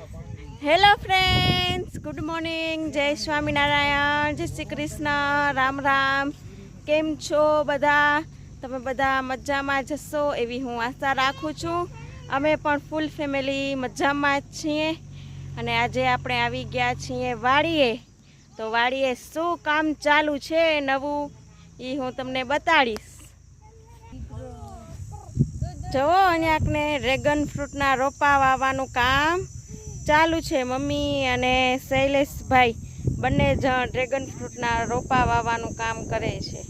Hello friends good morning જય સ્વામિનારાયણ જય શ્રી કૃષ્ણ રામ રામ કેમ છો બધા? તમે બધા મજામાં જશો એવી હું આશા રાખું છું. અમે પણ ફૂલ ફેમિલી મજામાં જ છીએ. અને આજે આપણે આવી ગયા છીએ વાડીએ. તો વાડીએ શું કામ ચાલુ છે નવું? એ હું તમને બતાડીશ. જુઓ અહીંયાકને ડ્રેગન ફ્રૂટના રોપા વાવવાનું કામ. ચાલુ છે મમ્મી અને શૈલેષભાઈ બંને જણ ડ્રેગન ફ્રૂટના રોપા વાવવાનું કામ કરે છે.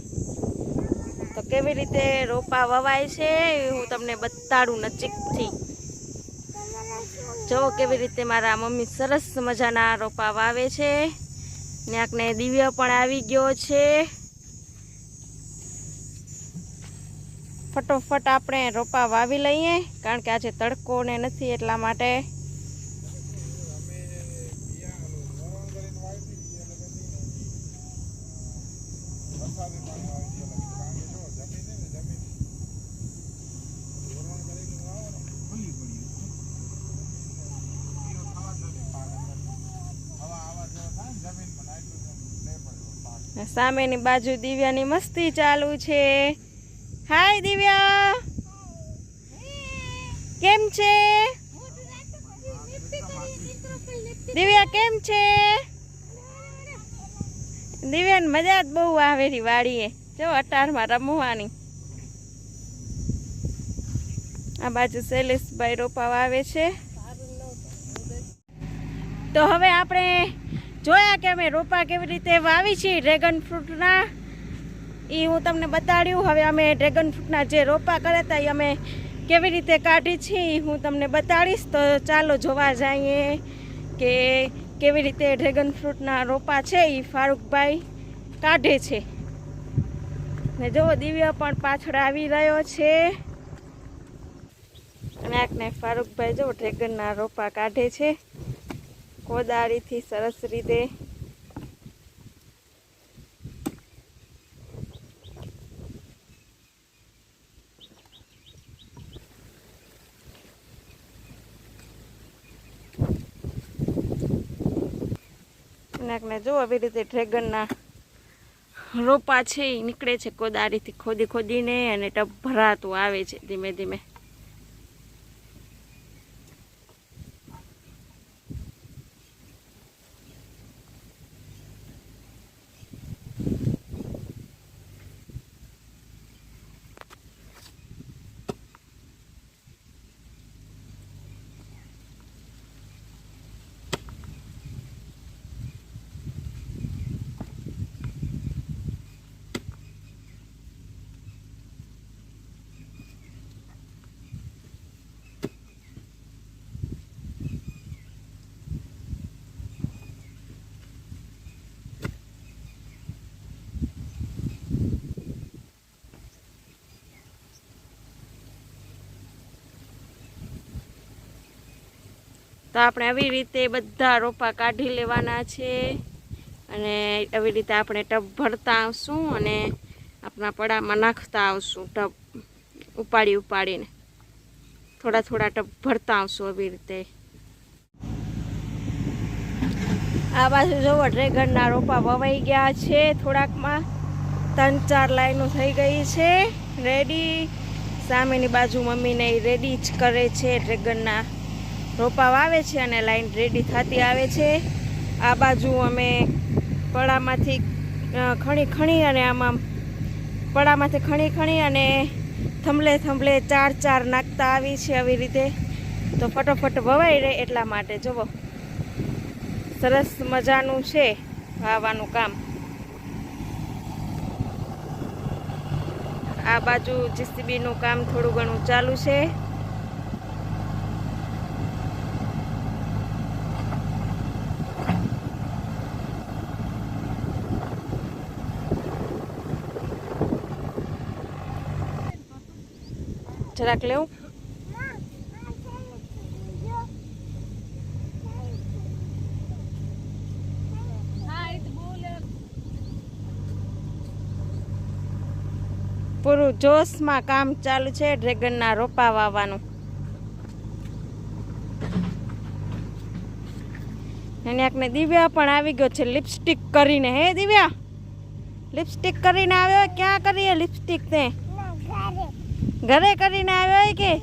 તો કેવી રીતે રોપા વવાય છે હું તમને બતાડું નજીકથી. જુઓ કેવી રીતે મારા મમ્મી સરસ મજાના રોપા વાવે છે. ક્યાંકને દિવ્ય પણ આવી ગયો છે. ફટોફટ આપણે રોપા વાવી લઈએ, કારણ કે આજે તડકો ને નથી એટલા માટે. સામેની બાજુ દિવ્યાની મસ્તી ચાલુ છે. હાય દિવ્યા! કેમ છે? દિવ્યા, કેમ છે? દિવ્યાને મજા જ બહુ આવેરી વાડીએ. જો, અટારમાં રમવાની. આ બાજુ શૈલેષભાઈ રોપા વાવે છે. તો હવે આપણે જોયા કે અમે રોપા કેવી રીતે વાવી છીએ ડ્રેગન ફ્રૂટના એ હું તમને બતાડ્યું. હવે અમે ડ્રેગન ફ્રૂટના જે રોપા કર્યા હતા એ અમે કેવી રીતે કાઢી છીએ હું તમને બતાડીશ. તો ચાલો જોવા જઈએ કે કેવી રીતે ડ્રેગન ફ્રૂટના રોપા છે એ ફારૂકભાઈ કાઢે છે. ને જો દિવ્ય પણ પાછળ આવી રહ્યો છે. અને આકને ફારૂકભાઈ જો ડ્રેગનના રોપા કાઢે છે. કોદાળીથી સરસ રીતે નાકને જો આવી રીતે ડ્રેગનના રોપા છે એ નીકળે છે કોદાળીથી ખોદી ખોદીને અને ટપ ભરાતું આવે છે ધીમે ધીમે. તો આપણે આવી રીતે બધા રોપા કાઢી લેવાના છે. અને આવી રીતે આપણે ટબ ભરતા આવશું અને આપણા પડામાં નાખતા આવશું ટબ ઉપાડી ઉપાડીને. થોડા થોડા ટબ ભરતા આવશું આવી રીતે. આ બાજુ જોવો, ડ્રેગનના રોપા વવાઈ ગયા છે થોડાકમાં. ત્રણ ચાર લાઈનો થઈ ગઈ છે, રેડી. સામેની બાજુ મમ્મીને રેડી જ કરે છે ડ્રેગનના. રોપા વાવે છે અને લાઈન રેડી થતી આવે છે. આ બાજુ અમે પડામાંથી ખણી ખણી અને આમાં પડામાંથી ખણી ખણી અને થંભલે થંભલે ચાર ચાર નાખતા આવી છે આવી રીતે. તો ફટોફટ વવાઈ રહે એટલા માટે. જુઓ સરસ મજાનું છે વાવવાનું કામ. આ બાજુ જીસીબીનું કામ થોડું ઘણું ચાલુ છે. જરાક લેવું? પૂરું જોશમાં કામ ચાલુ છે ડ્રેગનના રોપા વાવવાનું. અને એકને દિવ્યા પણ આવી ગયો છે લિપસ્ટિક કરીને, હે દિવ્યા? લિપસ્ટિક કરીને આવ્યો, ક્યાં કરીએ લિપસ્ટિક તે ઘરે કરીને આવ્યો કે?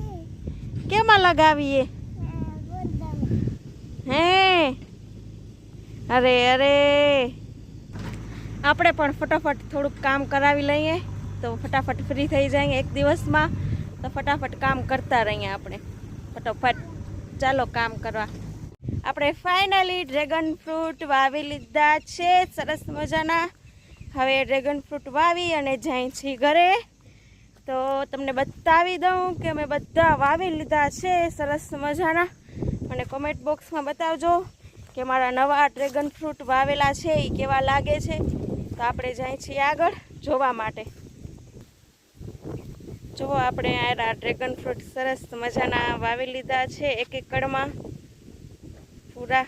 કેમાં લગાવીએ? હે? અરે અરે. આપણે પણ ફટાફટ થોડુંક કામ કરાવી લઈએ. તો ફટાફટ ફ્રી થઈ જાય એક દિવસમાં. તો ફટાફટ કામ કરતા રહીએ આપણે. ફટાફટ ચાલો કામ કરવા. આપણે ફાઇનલી ડ્રેગન ફ્રૂટ વાવી લીધા છે. સરસ મજાના. હવે ડ્રેગન ફ્રૂટ વાવી અને જાય છીએ ઘરે. તો તમને બતાવી દઉં કે અમે બધા વાવી લીધા છે, સરસ મજાના. અને કોમેન્ટ બોક્સમાં બતાવજો કે મારા નવા ડ્રેગન ફ્રૂટ વાવેલા છે એ કેવા લાગે છે. તો આપણે જાય છીએ આગળ જોવા માટે. જુઓ આપણે આ ડ્રેગન ફ્રૂટ સરસ મજાના વાવી લીધા છે એક એકડમાં. પૂરા.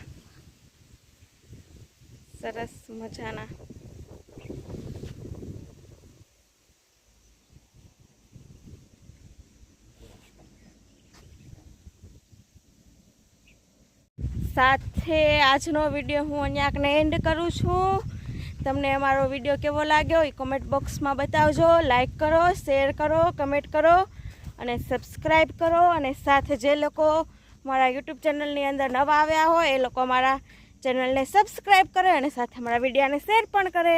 સરસ મજાના. સાથે આજનો વીડિયો હું અહીંયાકને એન્ડ કરું છું. તમને અમારો વીડિયો કેવો લાગ્યો એ કોમેન્ટ બોક્સમાં બતાવજો. લાઇક કરો શેર કરો કમેન્ટ કરો અને સબસ્ક્રાઈબ કરો અને સાથે જે લોકો મારા યુટ્યુબ ચેનલની અંદર નવા આવ્યા હોય એ લોકો મારા ચેનલને સબસ્ક્રાઈબ કરે અને સાથે મારા વિડીયાને શેર પણ કરે.